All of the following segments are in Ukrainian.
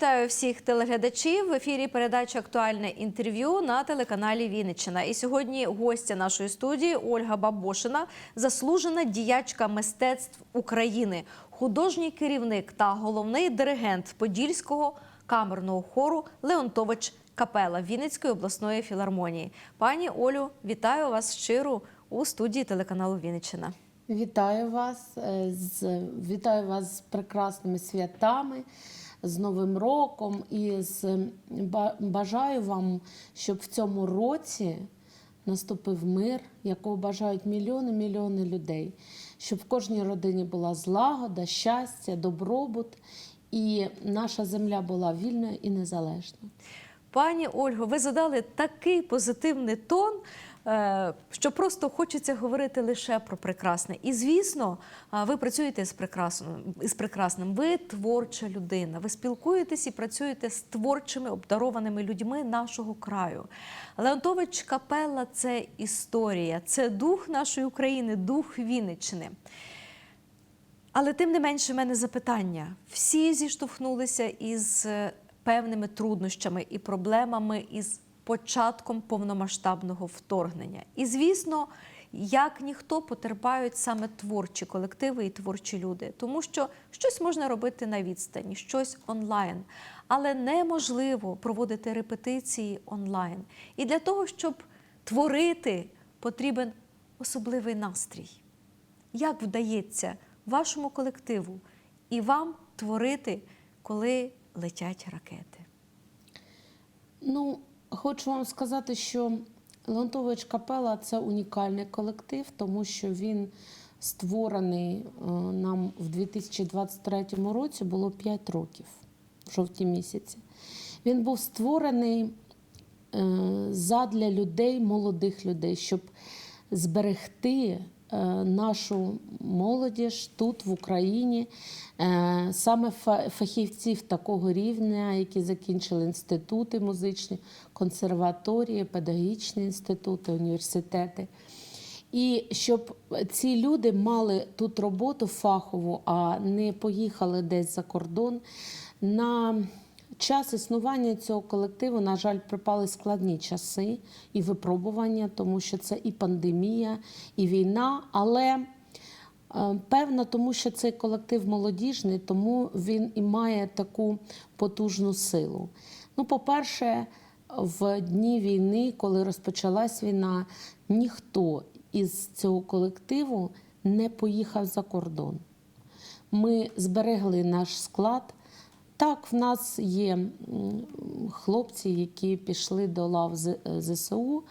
Вітаю всіх телеглядачів. В ефірі передача Актуальне інтерв'ю на телеканалі Вінниччина. І сьогодні гостя нашої студії Ольга Бабошина, заслужена діячка мистецтв України, художній керівник та головний диригент Подільського камерного хору Леонтович Капела Вінницької обласної філармонії. Пані Олю, вітаю вас щиро у студії телеканалу Вінниччина. Вітаю вас е, з вітаю вас з прекрасними святами, з Новим роком. І з бажаю вам, щоб в цьому році наступив мир, якого бажають мільйони мільйони людей, щоб в кожній родині була злагода, щастя, добробут, і наша земля була вільною і незалежною. Пані Ольго, ви задали такий позитивний тон, що просто хочеться говорити лише про прекрасне. І звісно, ви працюєте з прекрасним, з прекрасним. Ви творча людина. Ви спілкуєтесь і працюєте з творчими обдарованими людьми нашого краю. Леонтович Капелла це історія, це дух нашої України, дух Вінниччини. Але тим не менше, в мене запитання. Всі зіштовхнулися із е, певними труднощами і проблемами із початком повномасштабного вторгнення. І звісно, як ніхто потерпають саме творчі колективи і творчі люди, тому що щось можна робити на відстані, щось онлайн, але неможливо проводити репетиції онлайн. І для того, щоб творити, потрібен особливий настрій. Як вдається вашому колективу і вам творити, коли летять ракети? Ну, хочу вам сказати, що Леонтович Капела це унікальний колектив, тому що він створений е, нам в 2023 році було 5 років в жовтні місяці. Він був створений е, задля людей, молодих людей, щоб зберегти нашу молодіж тут, в Україні, е, саме фахівців такого рівня, які закінчили інститути музичні, консерваторії, педагогічні інститути, університети. І щоб ці люди мали тут роботу фахову, а не поїхали десь за кордон. На час існування цього колективу, на жаль, припали складні часи і випробування, тому що це і пандемія, і війна. Але е, Певно, тому що цей колектив молодіжний, тому він і має таку потужну силу. Ну, по-перше, в дні війни, коли розпочалась війна, ніхто із цього колективу не поїхав за кордон. Ми зберегли наш склад. Так, в нас є хлопці, які пішли до лав ЗСУ,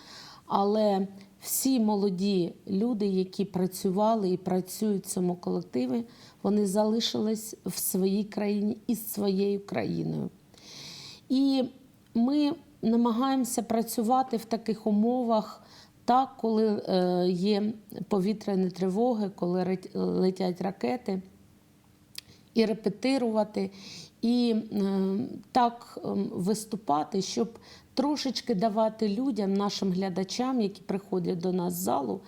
але всі молоді люди, які працювали і працюють в цьому колективі, вони залишились в своїй країні із своєю країною. І ми намагаємося працювати в таких умовах, так, коли е, є повітряні тривоги, коли летять ракети і репетирувати, і е, так е, виступати, щоб трошечки давати людям, нашим глядачам, які приходять до нас в залу,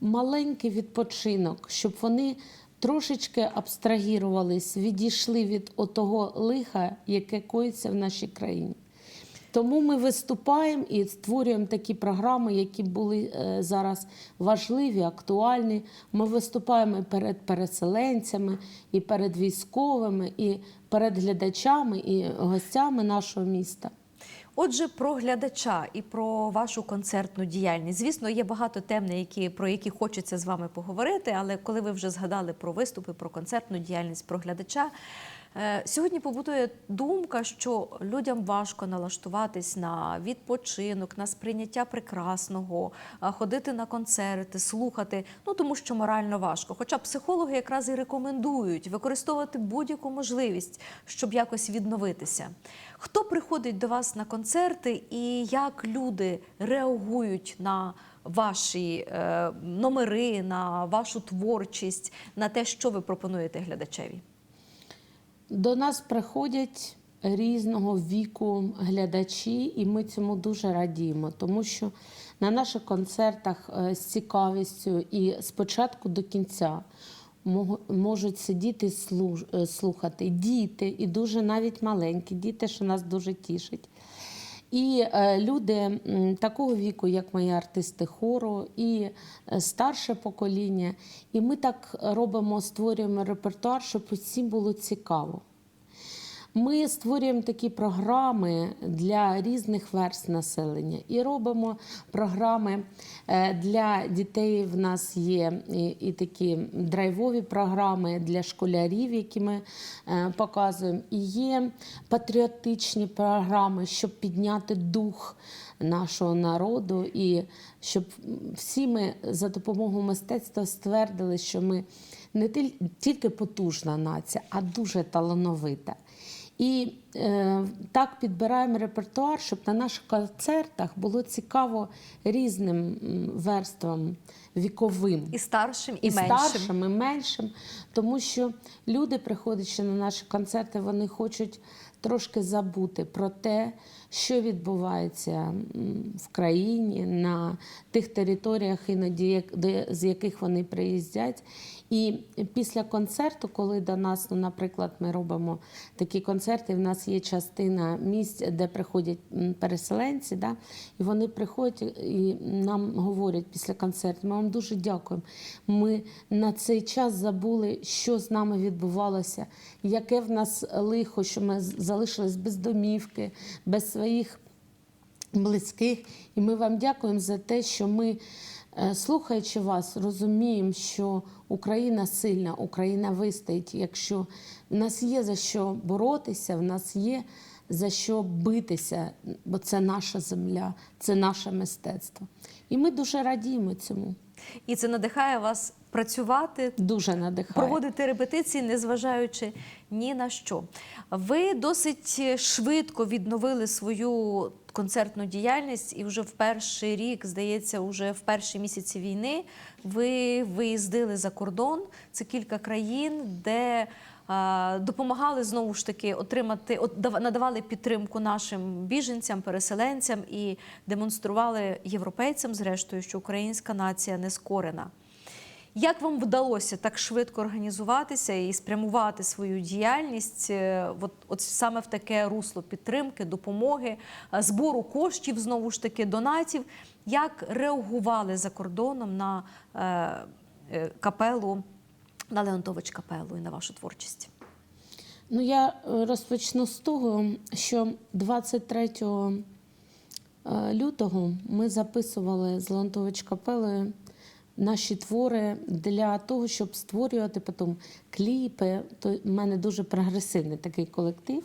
маленький відпочинок, щоб вони трошечки абстрагірувались, відійшли від отого лиха, яке коїться в нашій країні. Тому ми виступаємо і створюємо такі програми, які були е, зараз важливі, актуальні. Ми виступаємо перед переселенцями, і перед військовими, і перед глядачами, і гостями нашого міста. Отже, про глядача і про вашу концертну діяльність. Звісно, є багато тем, які, про які хочеться з вами поговорити, але коли ви вже згадали про виступи, про концертну діяльність, про глядача. Е, Сьогодні побутує думка, що людям важко налаштуватись на відпочинок, на сприйняття прекрасного, ходити на концерти, слухати, ну тому що морально важко. Хоча психологи якраз і рекомендують використовувати будь-яку можливість, щоб якось відновитися. Хто приходить до вас на концерти і як люди реагують на ваші е, номери, на вашу творчість, на те, що ви пропонуєте глядачеві? До нас приходять різного віку глядачі, і ми цьому дуже радіємо, тому що на наших концертах е, з цікавістю і з початку до кінця можуть сидіти і е, слухати діти, і дуже навіть маленькі діти, що нас дуже тішить. І е, люди такого віку, як мої артисти хору, і е, старше покоління. І ми так робимо, створюємо репертуар, щоб усім було цікаво. Ми створюємо такі програми для різних верст населення і робимо програми е, для дітей. В нас є і, такі драйвові програми для школярів, які ми е, показуємо. І є патріотичні програми, щоб підняти дух нашого народу, і щоб всі ми за допомогою мистецтва ствердили, що ми не тіль- тільки потужна нація, а дуже талановита. І е, так підбираємо репертуар, щоб на наших концертах було цікаво різним верствам віковим. І старшим, і, І меншим. старшим, і меншим, тому що люди, приходячи на наші концерти, вони хочуть трошки забути про те, що відбувається в країні, на тих територіях, іноді де- з яких вони приїздять. І після концерту, коли до нас, ну, наприклад, ми робимо такі концерти, в нас є частина місць, де приходять переселенці, да, і вони приходять і нам говорять після концерту, ми вам дуже дякуємо. Ми на цей час забули, що з нами відбувалося, яке в нас лихо, що ми залишились без домівки, без своїх близьких. І ми вам дякуємо за те, що ми, слухаючи вас, розуміємо, що Україна сильна, Україна вистоїть. Якщо в нас є за що боротися, в нас є за що битися, бо це наша земля, це наше мистецтво. І ми дуже радіємо цьому. І це надихає вас працювати, Дуже надихає. проводити репетиції, незважаючи ні на що. Ви досить швидко відновили свою концертну діяльність, і вже в перший рік, здається, вже в перші місяці війни ви виїздили за кордон. Це кілька країн, де допомагали знову ж таки отримати, от, дав- надавали підтримку нашим біженцям, переселенцям і демонстрували європейцям, зрештою, що українська нація не скорена. Як вам вдалося так швидко організуватися і спрямувати свою діяльність е, от, от саме в таке русло підтримки, допомоги, е, збору коштів, знову ж таки, донатів? Як реагували за кордоном на е, е, капелу, на Леонтович капелу і на вашу творчість? Ну, я розпочну з того, що 23 е, лютого ми записували з Леонтович капелою наші твори для того, щоб створювати потім кліпи. То в мене дуже прогресивний такий колектив.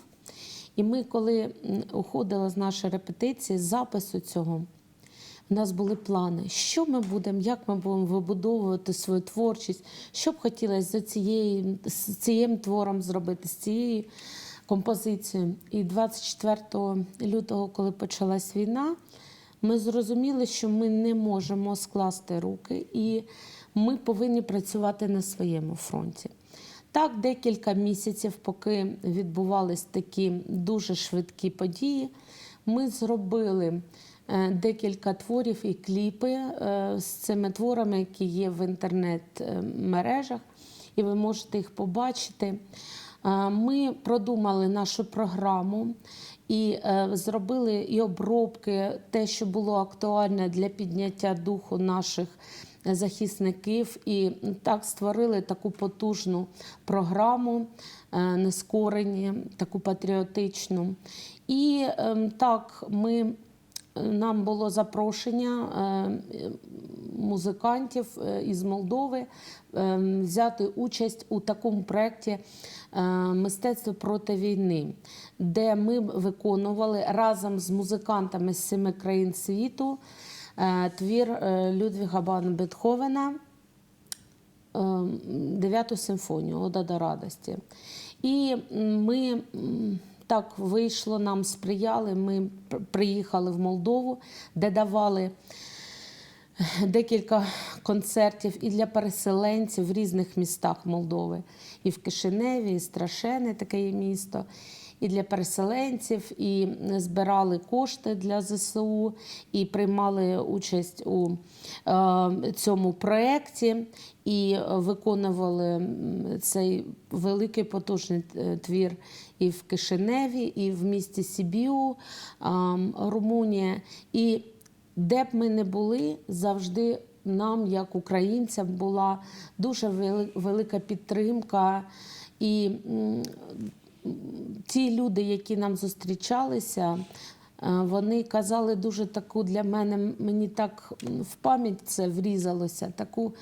І ми, коли уходила з нашої репетиції, з запису цього, у нас були плани, що ми будемо, як ми будемо вибудовувати свою творчість, що б хотілося за цією, з цим твором зробити, з цією композицією. І 24 лютого, коли почалась війна, ми зрозуміли, що ми не можемо скласти руки, і ми повинні працювати на своєму фронті. Так, декілька місяців, поки відбувались такі дуже швидкі події, ми зробили е, декілька творів і кліпи е, з цими творами, які є в інтернет-мережах, і ви можете їх побачити. Е, Ми продумали нашу програму і е, зробили і обробки, те, що було актуальне для підняття духу наших захисників, і так створили таку потужну програму е, нескорені, таку патріотичну. І ем, так, ми. Нам було запрошення е, музикантів е, із Молдови е, взяти участь у такому проєкті е, Мистецтво проти війни, де ми виконували разом з музикантами з семи країн світу е, твір Людвіга Бан Бетховена е, дев'яту симфонію Ода до радості. І ми так вийшло, нам сприяли. Ми приїхали в Молдову, де давали декілька концертів і для переселенців в різних містах Молдови. І в Кишиневі, і Страшене таке є місто. і для переселенців, і збирали кошти для ЗСУ, і приймали участь у е, цьому проєкті, і виконували цей великий потужний е, твір і в Кишиневі, і в місті Сібіу, ем, Румунія. І де б ми не були, завжди нам, як українцям, була дуже велика підтримка. І ті люди, які нам зустрічалися, е, вони казали дуже таку для мене, мені так в пам'ять це врізалося, таку,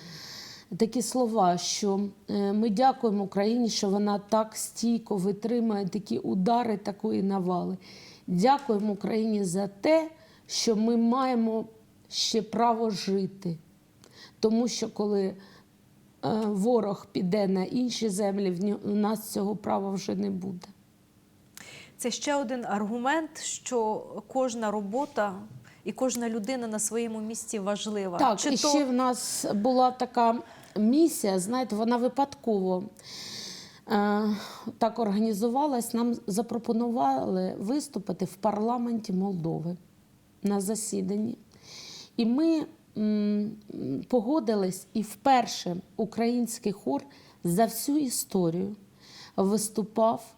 такі слова, що е, ми дякуємо Україні, що вона так стійко витримує такі удари, такої навали. Дякуємо Україні за те, що ми маємо ще право жити. Тому що коли е, ворог піде на інші землі, в нас цього права вже не буде. Це ще один аргумент, що кожна робота і кожна людина на своєму місці важлива. Так, Чи і то ще в нас була така місія, знаєте, вона випадково е, так організувалась. Нам запропонували виступити в парламенті Молдови на засіданні. І ми погодились, і вперше український хор за всю історію виступав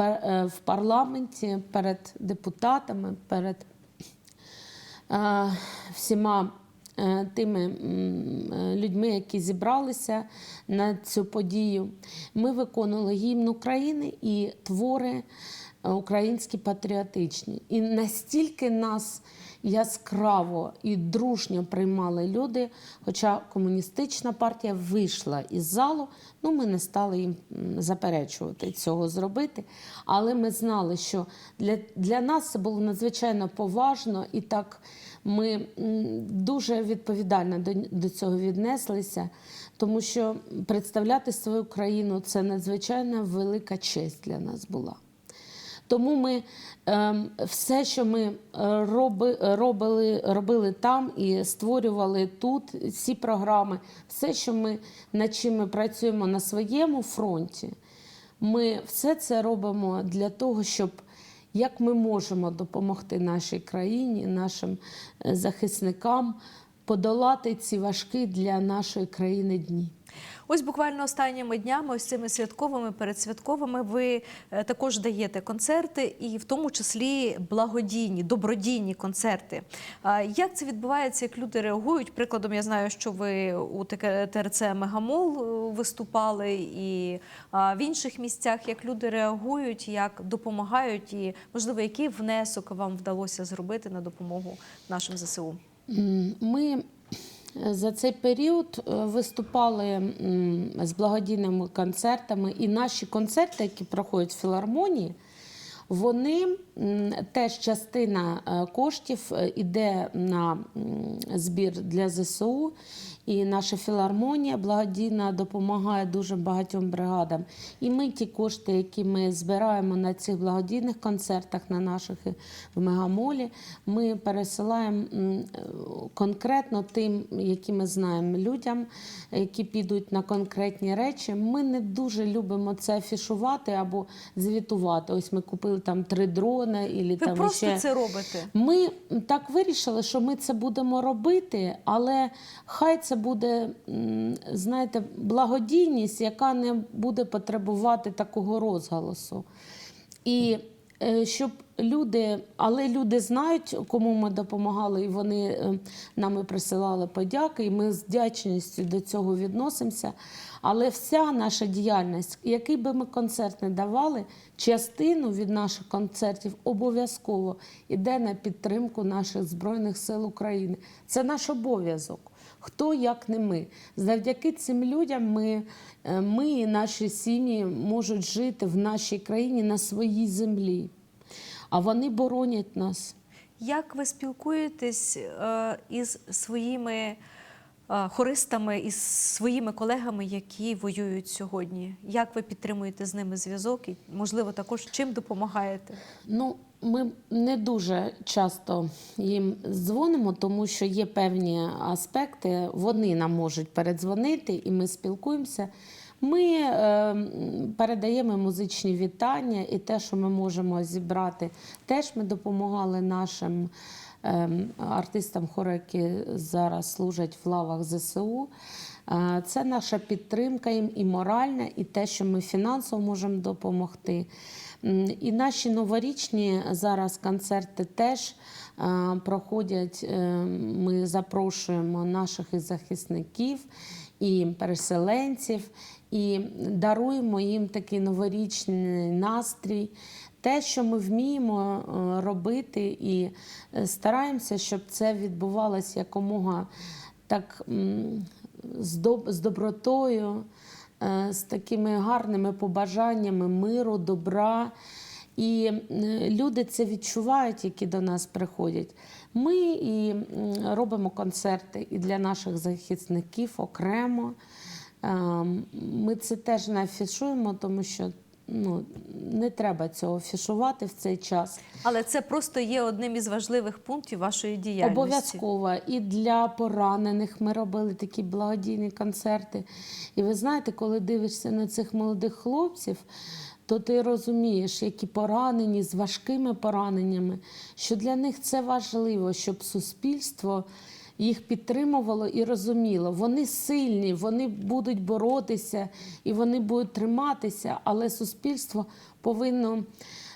е, в парламенті перед депутатами, перед е, всіма е, тими людьми, які зібралися на цю подію. Ми виконували гімн України і твори українські патріотичні. І настільки нас яскраво і дружньо приймали люди, хоча комуністична партія вийшла із залу, ну ми не стали їм заперечувати цього зробити. Але ми знали, що для, для нас це було надзвичайно поважно і так ми дуже відповідально до, до цього віднеслися, тому що представляти свою країну це надзвичайно велика честь для нас була. Тому ми ем, все, що ми е, робили, робили там і створювали тут всі програми, все, що ми над чим ми працюємо на своєму фронті, ми все це робимо для того, щоб як ми можемо допомогти нашій країні, нашим е, захисникам подолати ці важкі для нашої країни дні. Ось буквально останніми днями, ось цими святковими, передсвятковими, ви е, також даєте концерти, і в тому числі благодійні, добродійні концерти. Як це відбувається, як люди реагують? Прикладом, я знаю, що ви у ТРЦ Мегамол е, виступали і в інших місцях. Як люди реагують, як допомагають, і можливо, який внесок вам вдалося зробити на допомогу нашим ЗСУ? Ми за цей період е, виступали з благодійними концертами, і наші концерти, які проходять в філармонії, вони теж частина е, коштів е, іде на збір для ЗСУ. І наша філармонія благодійна допомагає дуже багатьом бригадам. І ми ті кошти, які ми збираємо на цих благодійних концертах, на наших в мегамолі, ми пересилаємо е, конкретно тим, які ми знаємо людям, які підуть на конкретні речі. Ми не дуже любимо це афішувати або звітувати. Ось ми купили там три дрони, і Ви там просто ще... це робите. Ми так вирішили, що ми це будемо робити, але хай це буде, знаєте, благодійність, яка не буде потребувати такого розголосу. І е, щоб люди, але люди знають, кому ми допомагали, і вони е, нам присилали подяки, і ми з вдячністю до цього відносимося. Але вся наша діяльність, який би ми концерт не давали, частину від наших концертів обов'язково йде на підтримку наших Збройних сил України. Це наш обов'язок. Хто як не ми. Завдяки цим людям ми, е, ми і наші сім'ї можуть жити в нашій країні на своїй землі. А вони боронять нас. Як ви спілкуєтесь е, із своїми е, хористами, із своїми колегами, які воюють сьогодні? Як ви підтримуєте з ними зв'язок і, можливо, також чим допомагаєте? Ну, ми не дуже часто їм дзвонимо, тому що є певні аспекти. Вони нам можуть передзвонити, і ми спілкуємося. Ми е, передаємо музичні вітання і те, що ми можемо зібрати, теж ми допомагали нашим ем, артистам хору, які зараз служать в лавах ЗСУ. Е, Це наша підтримка їм і моральна, і те, що ми фінансово можемо допомогти. І наші новорічні зараз концерти теж е, проходять. е, Ми запрошуємо наших захисників, і переселенців, і даруємо їм такий новорічний настрій. Те, що ми вміємо е, робити, і стараємося, щоб це відбувалося якомога так з, доб- з добротою, з такими гарними побажаннями миру, добра. І е, люди це відчувають, які до нас приходять. Ми і робимо концерти і для наших захисників окремо. Ем, Ми це теж не афішуємо, тому що ну, не треба цього афішувати в цей час. Але це просто є одним із важливих пунктів вашої діяльності. Обов'язково і для поранених ми робили такі благодійні концерти. І ви знаєте, коли дивишся на цих молодих хлопців, то ти розумієш, які поранені з важкими пораненнями, що для них це важливо, щоб суспільство їх підтримувало і розуміло. Вони сильні, вони будуть боротися і вони будуть триматися, але суспільство повинно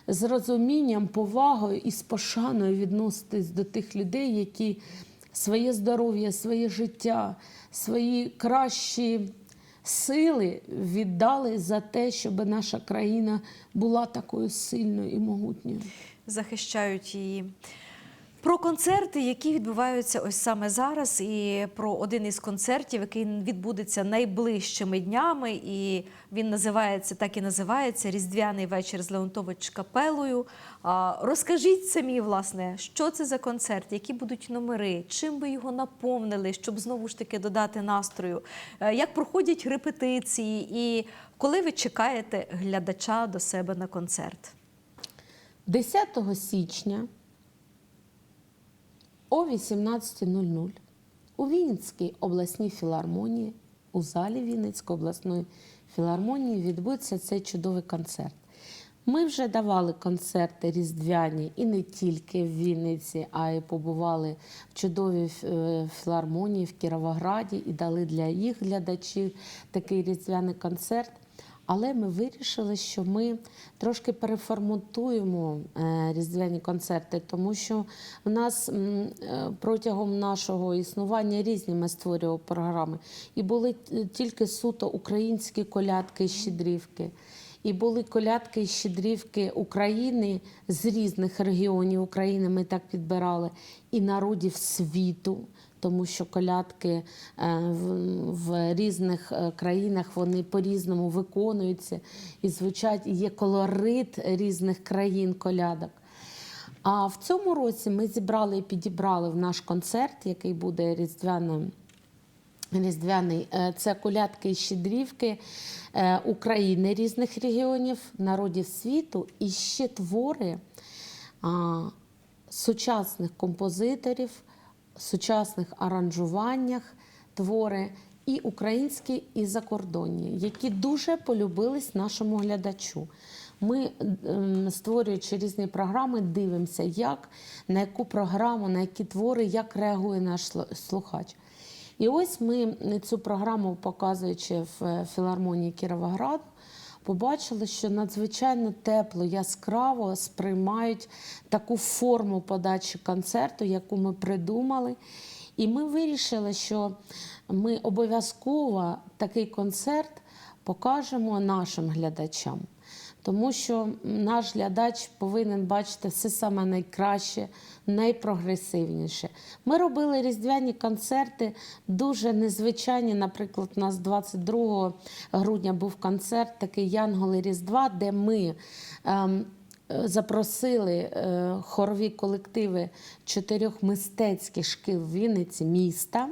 з розумінням, повагою і з пошаною відноситись до тих людей, які своє здоров'я, своє життя, свої кращі сили віддали за те, щоб наша країна була такою сильною і могутньою. захищають її. Про концерти, які відбуваються ось саме зараз, і про один із концертів, який відбудеться найближчими днями, і він називається так і називається Різдвяний вечір з Леонтович капелою. Розкажіть самі, власне, що це за концерт, які будуть номери, чим ви його наповнили, щоб знову ж таки додати настрою, Е, як проходять репетиції, і коли ви чекаєте глядача до себе на концерт? 10 січня о 18.00 у Вінницькій обласній філармонії, у залі Вінницької обласної філармонії відбудеться цей чудовий концерт. Ми вже давали концерти різдвяні і не тільки в Вінниці, а й побували в чудовій е, філармонії в Кіровограді і дали для їх глядачів такий різдвяний концерт. Але ми вирішили, що ми трошки переформатуємо е, різдвяні концерти, тому що в нас е, протягом нашого існування різні ми створювали програми. І були тільки суто українські колядки і щедрівки. І були колядки і щедрівки України з різних регіонів України. Ми так підбирали, і народів світу тому що колядки е, в, різних е, країнах вони по-різному виконуються і звучать, є колорит різних країн колядок. А в цьому році ми зібрали і підібрали в наш концерт, який буде різдвяним. Різдвяний Е, це колядки і щедрівки України різних регіонів, народів світу і ще твори сучасних композиторів, сучасних аранжуваннях твори і українські, і закордонні, які дуже полюбились нашому глядачу. Ми, ем, створюючи різні програми, дивимося, як, на яку програму, на які твори, як реагує наш слухач. І ось ми цю програму, показуючи в е, філармонії Кіровограду, побачили, що надзвичайно тепло, яскраво сприймають таку форму подачі концерту, яку ми придумали. І ми вирішили, що ми обов'язково такий концерт покажемо нашим глядачам. Тому що наш глядач повинен бачити все саме найкраще, найпрогресивніше. Ми робили різдвяні концерти дуже незвичайні. Наприклад, у нас 22 грудня був концерт, такий Янголи Різдва, де ми. ем, Запросили е, хорові колективи чотирьох мистецьких шкіл Вінниці міста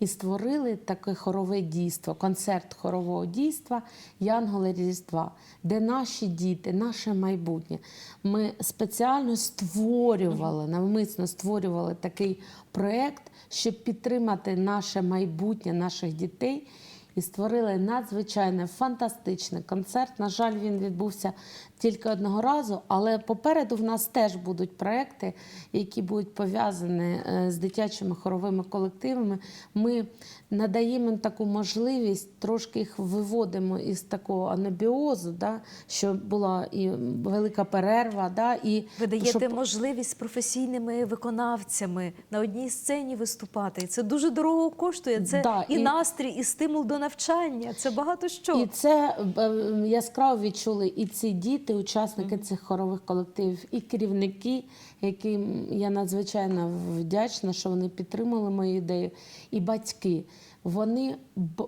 і створили таке хорове дійство, концерт хорового дійства Янголи Різдва, де наші діти, наше майбутнє. Ми спеціально створювали, навмисно створювали такий проєкт, щоб підтримати наше майбутнє наших дітей. І створили надзвичайно фантастичний концерт. На жаль, він відбувся тільки одного разу, але попереду в нас теж будуть проекти, які будуть пов'язані е, з дитячими хоровими колективами. Ми надаємо їм таку можливість, трошки їх виводимо із такого анабіозу, да, що була і велика перерва. Да, і Ви даєте щоб- можливість з професійними виконавцями на одній сцені виступати. І це дуже дорого коштує. Це Да, і, і- настрій, і стимул до навчання. Це багато що. І це е, яскраво відчули і ці діти, учасники цих хорових колективів, і керівники, яким я надзвичайно вдячна, що вони підтримали мою ідею, і батьки. Вони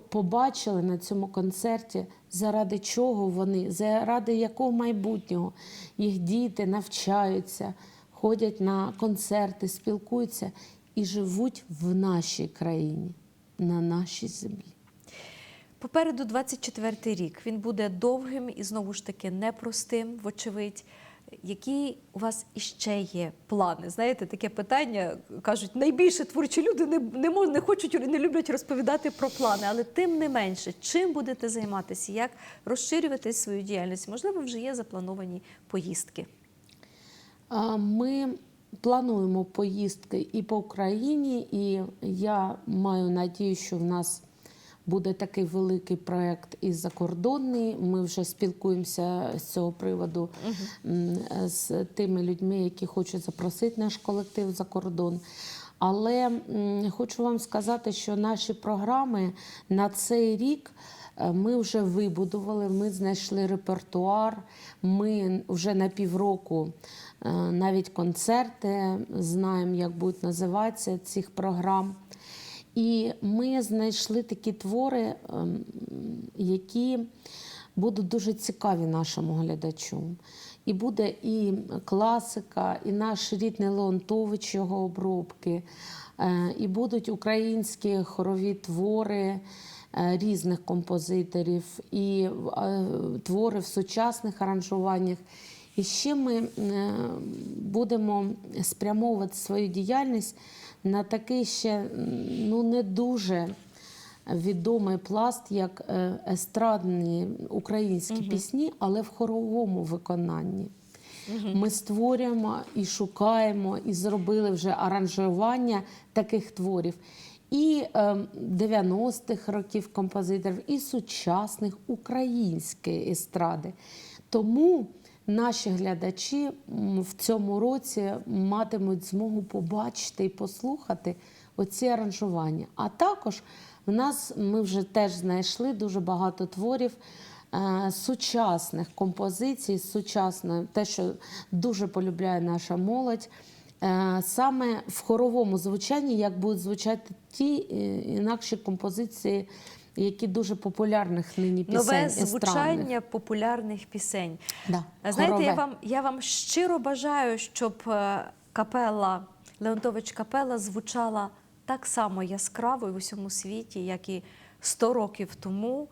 побачили на цьому концерті, заради чого вони, заради якого майбутнього їх діти навчаються, ходять на концерти, спілкуються і живуть в нашій країні, на нашій землі. Попереду 24-й рік. Він буде довгим і знову ж таки непростим, вочевидь. Які у вас іще є плани? Знаєте, таке питання кажуть, найбільше творчі люди не, не, мож- не хочуть, не люблять розповідати про плани, але тим не менше, чим будете займатися, як розширювати свою діяльність? Можливо, вже є заплановані поїздки. Ми плануємо поїздки і по Україні, і я маю надію, що в нас буде такий великий проєкт і закордонний. Ми вже спілкуємося з цього приводу з тими людьми, які хочуть запросити наш колектив за кордон. Але хочу вам сказати, що наші програми на цей рік. Е, Ми вже вибудували, ми знайшли репертуар. Ми вже на півроку е, навіть концерти знаємо, як будуть називатися цих програм. І ми знайшли такі твори, ем, які будуть дуже цікаві нашому глядачу. І буде і класика, і наш рідний Леонтович, його обробки, е, і будуть українські хорові твори е, різних композиторів, і е, твори в сучасних аранжуваннях. І ще ми е, будемо спрямовувати свою діяльність на такий ще ну, не дуже відомий пласт, як е, естрадні українські пісні, але в хоровому виконанні. Ми створюємо і шукаємо, і зробили вже аранжування таких творів. І е, 90-х років композиторів, і сучасних української естради. Тому наші глядачі в цьому році матимуть змогу побачити і послухати оці аранжування. А також в нас ми вже теж знайшли дуже багато творів е, сучасних композицій, сучасної, те, що дуже полюбляє наша молодь. Е, Саме в хоровому звучанні, як будуть звучати ті е, інакші композиції, які дуже популярних нині пісень Нове звучання звучання популярних пісень. Да, Знаєте, я вам, я вам щиро бажаю, щоб е, капела Леонтович Капела звучала так само яскраво в усьому світі, як і 100 років тому.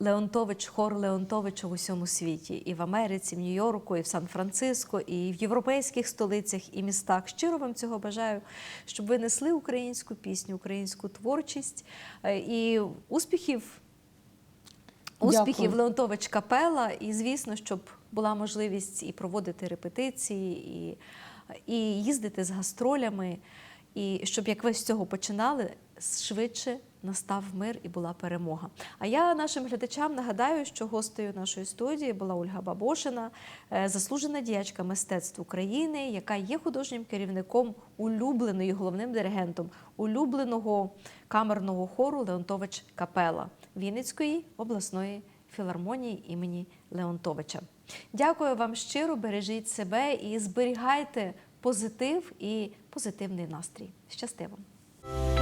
Леонтович, хор Леонтовича в усьому світі, і в Америці, в Нью-Йорку, і в Сан-Франциско, і в європейських столицях і містах. Щиро вам цього бажаю, щоб ви несли українську пісню, українську творчість е, і успіхів Успіхів Дякую. Леонтович Капела, і звісно, щоб була можливість і проводити репетиції, і, і їздити з гастролями, і щоб як ви з цього починали, швидше настав мир і була перемога. А я нашим глядачам нагадаю, що гостею нашої студії була Ольга Бабошина, е, заслужена діячка мистецтв України, яка є художнім керівником улюбленої головним диригентом улюбленого камерного хору Леонтович Капела Вінницької обласної філармонії імені Леонтовича. Дякую вам щиро, бережіть себе і зберігайте позитив і позитивний настрій. Щасти вам!